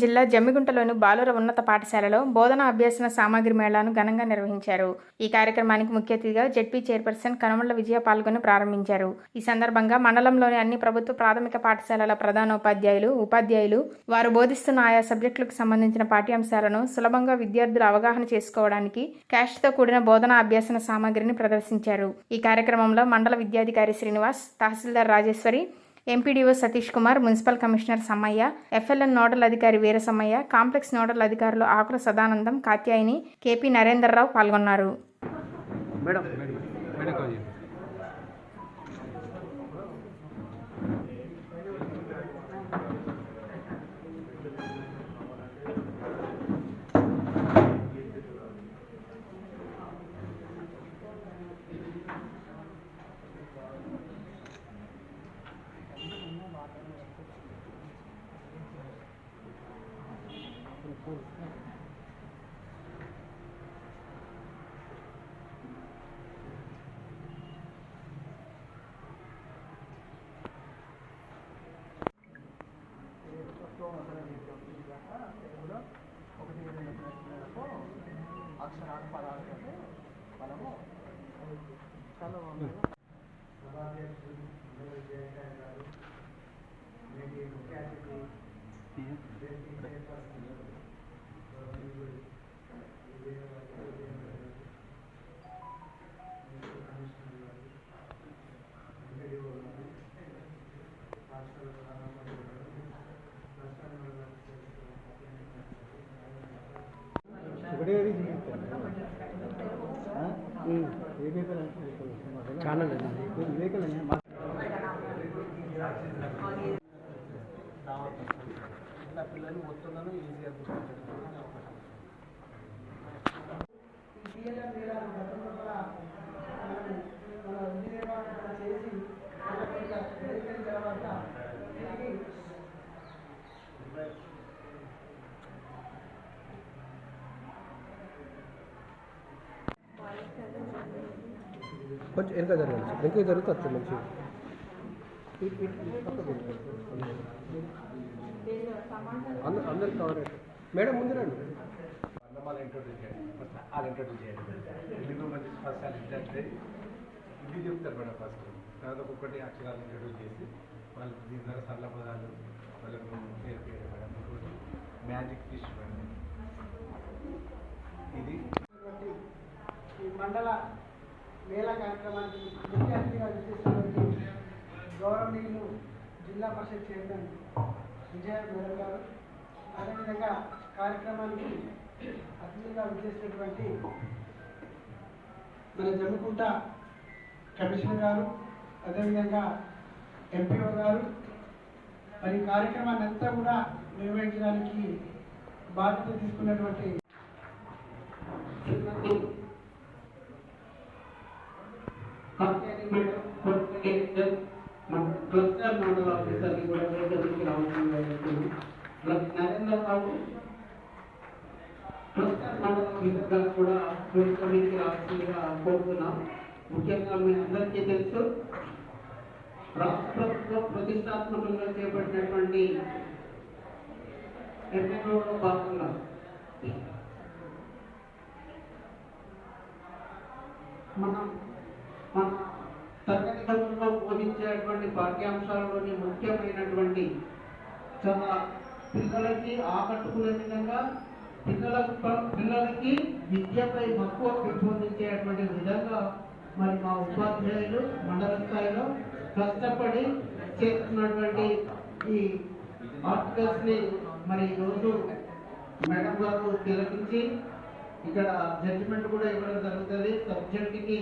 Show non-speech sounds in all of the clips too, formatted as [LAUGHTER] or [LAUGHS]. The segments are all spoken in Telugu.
జిల్లా జమ్మిగుంటలోని బాలుర ఉన్నత పాఠశాలలో బోధన అభ్యసన సామాగ్రి మేళాను ఘనంగా నిర్వహించారు. ఈ కార్యక్రమానికి ముఖ్య అతిథిగా జెడ్పీ చైర్పర్సన్ కనుమల విజయ పాల్గొని ప్రారంభించారు. ఈ సందర్భంగా మండలంలోని అన్ని ప్రభుత్వ ప్రాథమిక పాఠశాలల ప్రధానోపాధ్యాయులు ఉపాధ్యాయులు వారు బోధిస్తున్న ఆయా సబ్జెక్టులకు సంబంధించిన పాఠ్యాంశాలను సులభంగా విద్యార్థులు అవగాహన చేసుకోవడానికి క్యాష్తో కూడిన బోధన అభ్యసన సామాగ్రిని ప్రదర్శించారు. ఈ కార్యక్రమంలో మండల విద్యాధికారి శ్రీనివాస్ తహసీల్దార్ Rajeshwari MPDO Satish Kumar municipal commissioner Sammaiah FLN nodal అధికారి వీరసమ్మయ్య కాంప్లెక్స్ నోడల్ అధికారులు ఆకుల సదానందం కాత్యాయిని కేపీ నరేందర్రావు పాల్గొన్నారు మేడం పిల్లలు మొత్తంలో ఈజీగా గుర్తుంటారు కొంచెం వెనక జరగాలి సార్. వెనక జరిగితే వస్తుంది మంచిగా. ఇటు- ఇటు- ఇటు పక్కకు వెళ్ళిపోండి. అందరు అందరు కవర్ మేడం ముందు రండి. వాళ్ళు ఇంట్రొడ్యూస్ చేయండి. ఫస్ట్ వాళ్ళు ఇంట్రొడ్యూస్ చేయండి తెలుగు మంచి ఫస్ట్ వాళ్ళు ఇంటే ఇది చెప్తారు మేడం ఫస్ట్ తర్వాత ఒక్కొక్కటి అక్షరాలు ఇంట్రొడ్యూస్ చేసి వాళ్ళు దీని ద్వారా సరళ పదాలు వాళ్ళకు నేర్పించారు మేడం. ఇంకోటి మ్యాజిక్ ఫిష్ మేడం ఇది ఈ మండల మేళా కార్యక్రమానికి ముఖ్య అతిథిగా విచ్చేసినటువంటి గౌరవనీయులు జిల్లా పరిషత్ చైర్మన్ విజయ మేడం గారు అదేవిధంగా కార్యక్రమానికి అతిథిగా విచ్చేసినటువంటి మన జమ్మికుంట కమిషనర్ గారు అదేవిధంగా ఎంపీఓ గారు మరి కార్యక్రమాన్ని అంతా కూడా నిర్వహించడానికి బాధ్యత తీసుకున్నటువంటి మేడం కోఆర్డినేటర్ మన క్లస్టర్ మండల ఆఫీసర్ని కూడా వేదికకి రావాల్సిందిగా కోరుతున్నాను. ప్లస్ నరేంద్ర బాబు క్లస్టర్ మండల ఆఫీసర్ గారు కూడా వేదికకి రావాల్సిందిగా కోరుతున్నాం ముఖ్యంగా మీ అందరికీ తెలుసు రాష్ట్ర ప్రభుత్వం ప్రతిష్టాత్మకంగా చేపట్టినటువంటి ఎంపీలో భాగంగా మనం మన తరగతి గదుల్లో బోధించేటువంటి పాఠ్యాంశాలలోని ముఖ్యమైనటువంటి చాలా పిల్లలకి ఆకట్టుకునే విధంగా పిల్లలకు పిల్లలకి విద్యపై మక్కువ పెంపొందించేటువంటి విధంగా మరి మా ఉపాధ్యాయులు మండల స్థాయిలో కష్టపడి చేస్తున్నటువంటి ఈ ఆర్టికల్స్ని మరి ఈరోజు మేడం గారు తిలకించి ఇక్కడ జడ్జిమెంట్ కూడా ఇవ్వడం జరుగుతుంది. సబ్జెక్టుకి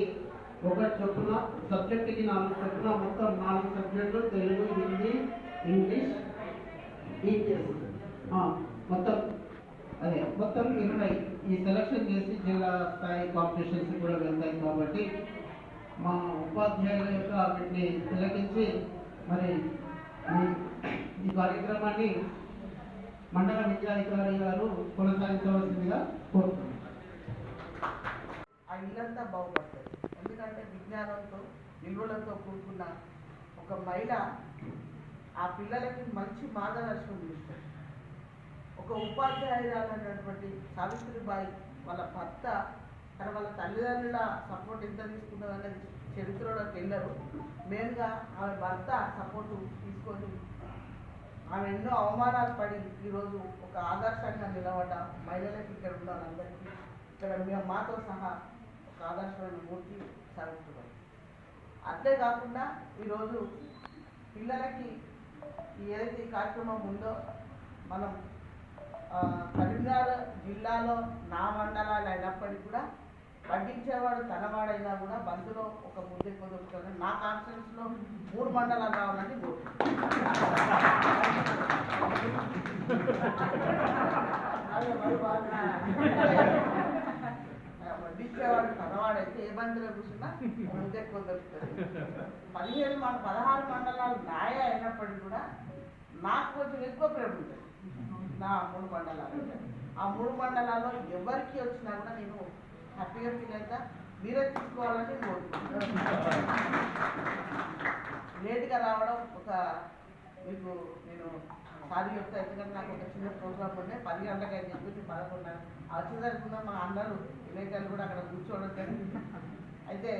ఒక చొప్పున సబ్జెక్టుకి నాలుగు చొప్పున మొత్తం నాలుగు సబ్జెక్టులు తెలుగు హిందీ ఇంగ్లీష్ ఈపీఎస్ మొత్తం అదే మొత్తం ఇరవై ఈ సెలక్షన్ చేసి జిల్లా స్థాయి కాంపిటీషన్స్ కూడా వెళ్తాయి కాబట్టి మా ఉపాధ్యాయుల యొక్క వీటిని తిలకించి మరి ఈ- కార్యక్రమాన్ని మండల విద్యాధికారి గారు కొనసాగించవలసిందిగా కోరుతున్నాను. ఆ ఇల్లంతా బాగుపడుతుంది. ఎందుకంటే విజ్ఞానంతో విలువలతో కూడుకున్న ఒక మహిళ ఆ పిల్లలకి మంచి మార్గదర్శనం చేస్తుంది. ఒక ఉపాధ్యాయురాలైనటువంటి సావిత్రిబాయి వాళ్ళ భర్త తన వాళ్ళ తల్లిదండ్రుల సపోర్ట్ ఎంత తీసుకున్నది చరిత్రలో చరిత్రలోకి వెళ్ళరు. మెయిన్గా ఆమె భర్త సపోర్ట్ తీసుకొని ఆమె ఎన్నో అవమానాలు పడి ఈరోజు ఒక ఆదర్శంగా నిలబడ్డ మహిళలకు ఇక్కడ ఉన్న వాళ్ళందరికీ ఇక్కడ మేము మాతో సహా ఒక ఆదర్శమైన మూర్తి సావిత్రిబాయి. అంతేకాకుండా ఈరోజు పిల్లలకి ఏదైతే ఈ కార్యక్రమం ఉందో మనం కరీంనగర్ జిల్లాలో నా మండలాలు అయినప్పటికీ కూడా వడ్డించేవాడు తనవాడైనా కూడా బంధులో ఒక ముద్ద ఎక్కువ నా కాన్ఫరెన్స్ మూడు మండలాలు రావాలని వడ్డించేవాడు తనవాడైతే ఏ బంధులో కూర్చున్నా ఒక ముద్ద ఎక్కువ దొరుకుతుంది. పదిహేను మన పదహారు మండలాలు నాయ అయినప్పటికీ కూడా నాకు కొంచెం ఎక్కువ ప్రేమ ఉంటుంది. నా మూడు మండలాలు ఆ మూడు మండలాల్లో ఎవరికి వచ్చినా కూడా నేను హ్యాపీగా ఫీల్ అవుతా. మీరే తీసుకోవాలని లేట్గా రావడం ఒక మీకు నేను సారి చెప్తా. ఎందుకంటే నాకు ఒక చిన్న ప్రోగ్రామ్ ఉండే. పది గంటలకు అని చెప్పి పదకొండు వచ్చేసరికి మా అన్నలు విలేకరులు కూడా అక్కడ కూర్చోవడం జరిగింది. అయితే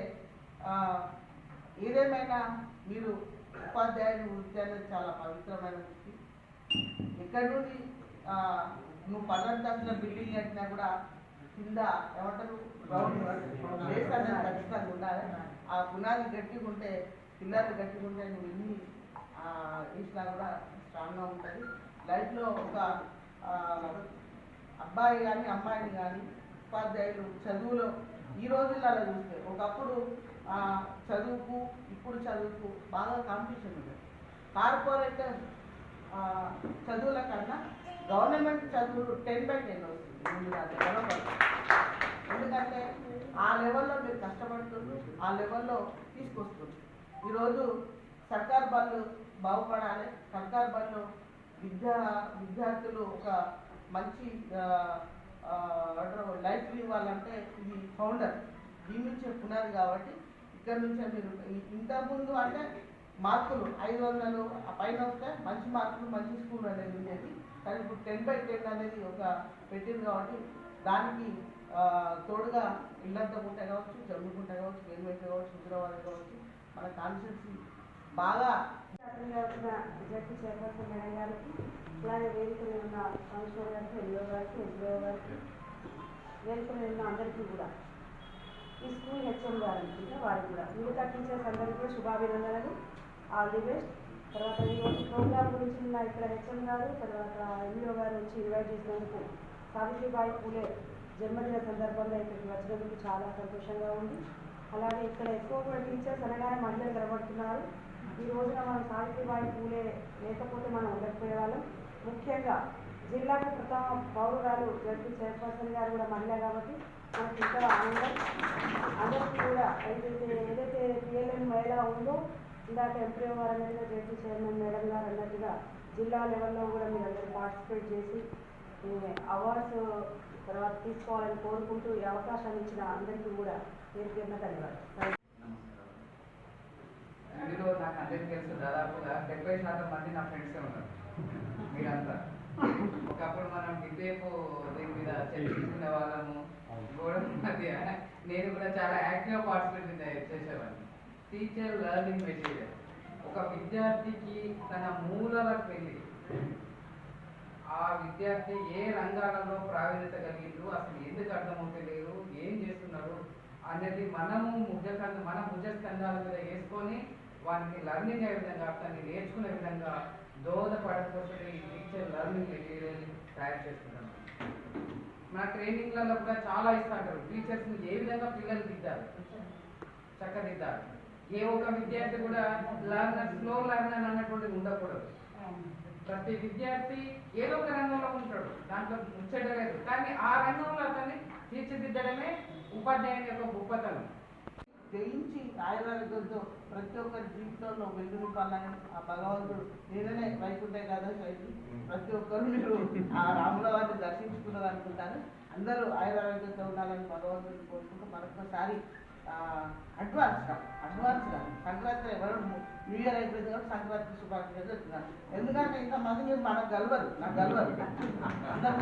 ఏదేమైనా మీరు ఉపాధ్యాయుని వృత్తి అనేది చాలా పవిత్రమైన వృత్తి. ఎక్కడి నుండి నువ్వు పదంతస్తుల బిల్డింగ్ కట్టినా కూడా కింద ఏమంటారు? గ్రౌండ్ బేస్ అనేది ఖచ్చితంగా ఉండాలి. ఆ పునాది గట్టిగా ఉంటే పిల్లలు గట్టిగా ఉంటే నువ్వు ఎన్ని ఆ, కూడా స్ట్రాంగ్గా ఉంటుంది. లైఫ్లో ఒక అబ్బాయి కానీ అమ్మాయిని కానీ ఉపాధ్యాయులు చదువులో ఈ రోజులలో చూస్తే ఒకప్పుడు చదువుకు ఇప్పుడు చదువుకు బాగా కాంపిటీషన్ ఉంది కార్పొరేట్ చదువుల కన్నా గవర్నమెంట్ చదువులు టెన్ బై టెన్ వస్తుంది. ఎందుకంటే ఆ లెవెల్లో మీరు కష్టపడుతుంది ఆ లెవెల్లో తీసుకొస్తుంది ఈరోజు సర్కార్ బళ్ళు బాగుపడాలి. సర్కార్ బళ్ళు విద్యా విద్యార్థులు ఒక మంచి లైఫ్ ఇవ్వాలంటే ఇది ఫౌండర్ దీని నుంచే పునాది కాబట్టి ఇక్కడ నుంచే మీరు ఇంతకుముందు అంటే మార్కులు ఐదు వందలు పైన వస్తే మంచి మార్కులు మంచి స్కూల్ అనేది ఉండేది. కానీ ఇప్పుడు టెన్ బై టెన్ అనేది ఒక పెట్టింది కాబట్టి దానికి తోడుగా ఇల్లంతా గుంట కావచ్చు జమ్మిగుంట కావచ్చు వేలువెంట కావచ్చు హుజరాబాద్ కావచ్చు మన కాన్స్టిట్యూన్సీ బాగా శాసనంగా ఉన్న చైర్పర్సన్ మేడం గారికి అలాగే వేదిక ఉన్న కమిషనర్ గారికి ఎల్ఓ గారికి ఎస్ఓ గారికి వేదిక ఉన్న అందరికీ కూడా ఈ స్కూల్ హెచ్ఎం గారు అనుకుంటే వారికి కూడా మిగతా టీచర్స్ అందరికీ కూడా శుభాభినందనలు. All the best. తర్వాత ఈరోజు ప్రోగ్రామ్ గురించి నిన్న ఇక్కడ హెచ్ఎం గారు తర్వాత ఎంఈఓ గారు వచ్చి ఇన్వైట్ చేసినందుకు సావిత్రిబాయి పూలే జన్మదిన సందర్భంగా ఇక్కడికి వచ్చినందుకు చాలా సంతోషంగా ఉంది. అలాగే ఇక్కడ ఎక్కువ కూడా టీచర్స్ అనగానే మహిళలు నిలబడుతున్నారు ఈ రోజున మనం సావిత్రిబాయి పూలే లేకపోతే మనం ఉండకపోయేవాళ్ళం ముఖ్యంగా జిల్లాకు ప్రథమ పౌరురాలు జడ్పీ చైర్పర్సన్ గారు కూడా మహిళ కాబట్టి మనకి ఇంకా ఆనందం. అందరికీ కూడా ఏదైతే ఏదైతే పిఎల్ఎం మహిళ ఉందో ఇందాక ఎంపీ గారు అన్నట్టుగా చైర్మన్ మేడం గారు అన్నట్టుగా జిల్లా లెవెల్లో కూడా మీరు అందరూ పార్టిసిపేట్ చేసి అవార్డ్స్ తర్వాత తీసుకోవాలని కోరుకుంటూ ఈ అవకాశాన్ని ఇచ్చిన అందరికీ కూడా పేరు పేరున ధన్యవాదాలు. ఇందులో నాకు అందరికీ తెలుసు దాదాపుగా డెబ్బై శాతం మంది నా ఫ్రెండ్సే ఉన్నారు. మీరంతా. ఒకప్పుడు మనం డిబేపు దీని మీద చర్చించుకునే వాళ్ళము. గోడ మధ్య నేను కూడా చాలా యాక్టివ్గా పార్టిసిపేట్ చేసేవాడిని. టీచర్ లెర్నింగ్ మెటీరియల్ ఒక విద్యార్థికి తన మూలాలకు వెళ్ళి ఆ విద్యార్థి ఏ రంగాలలో ప్రావీణ్యత కలిగిండు అసలు ఎందుకు అర్థమవుతలేరు ఏం చేస్తున్నారు అనేది మనము ముఖ్యకంగా మన ముఖ్యస్కంధాల మీద వేసుకొని వానికి లర్నింగ్ అయ్యే విధంగా అతన్ని నేర్చుకునే విధంగా దోహదపడకపోతే ఈ టీచర్ లర్నింగ్ మెటీరియల్ తయారు చేసుకుంటాం మన ట్రైనింగ్లలో కూడా చాలా ఇస్తుంటారు. టీచర్స్ని ఏ విధంగా పిల్లలు దిద్దారు చక్కదిద్దారు ఏ ఒక్క విద్యార్థి కూడా లర్నర్ స్లో లర్నర్ అన్నటువంటిది ఉండకూడదు. ప్రతి విద్యార్థి ఏదో ఒక రంగంలో ఉంటాడు. దాంట్లో ముచ్చట లేదు. కానీ ఆ రంగంలో అతన్ని తీర్చిదిద్దడమే ఉపాధ్యాయుని యొక్క గొప్పతనం. జయించి ఆయుర్వేదంతో ప్రతి ఒక్కరి జీవితంలో వెలుగు ఆ భగవంతుడు నేననే వైకుంఠ ఏకాదశి ప్రతి ఒక్కరు మీరు ఆ రాముల వారిని దర్శించుకున్నారు అనుకుంటాను అందరూ ఆయుర్వేదంతో ఉండాలని భగవంతుడిని కోరుకుంటూ మరొకసారి అడ్వాన్స్ అడ్వాన్స్గా సంక్రాంతి ఎవరు న్యూ ఇయర్ అయిపోయింది కాబట్టి సంక్రాంతి శుభాకాంక్షలు చెప్తున్నాను ఎందుకంటే ఇంతమంది మీరు మనకు గలవరు నాకు గలవరు [LAUGHS] అందరికీ